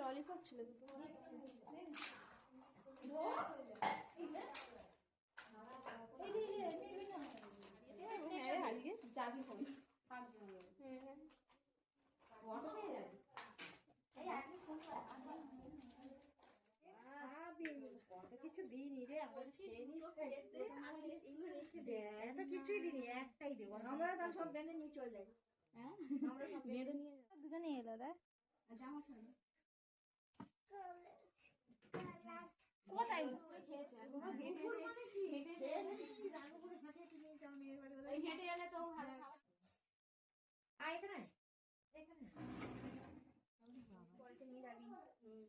Lollipop ছিল দুটো হ্যাঁ যাবি হ্যাঁ কত কিছু দিইনি রে আমরা খেয়ে নি এত কিছুই দিইনি একটাই দেবো। আমরা তার সব বেঁধে নিয়ে চলে যাই। হ্যাঁ? দুজনে এলো রে কোথায়? এখন মানে হেঁটে গেলে তো ভালো এখানে এখানে বলতে নিয়ে যাবি। হুম।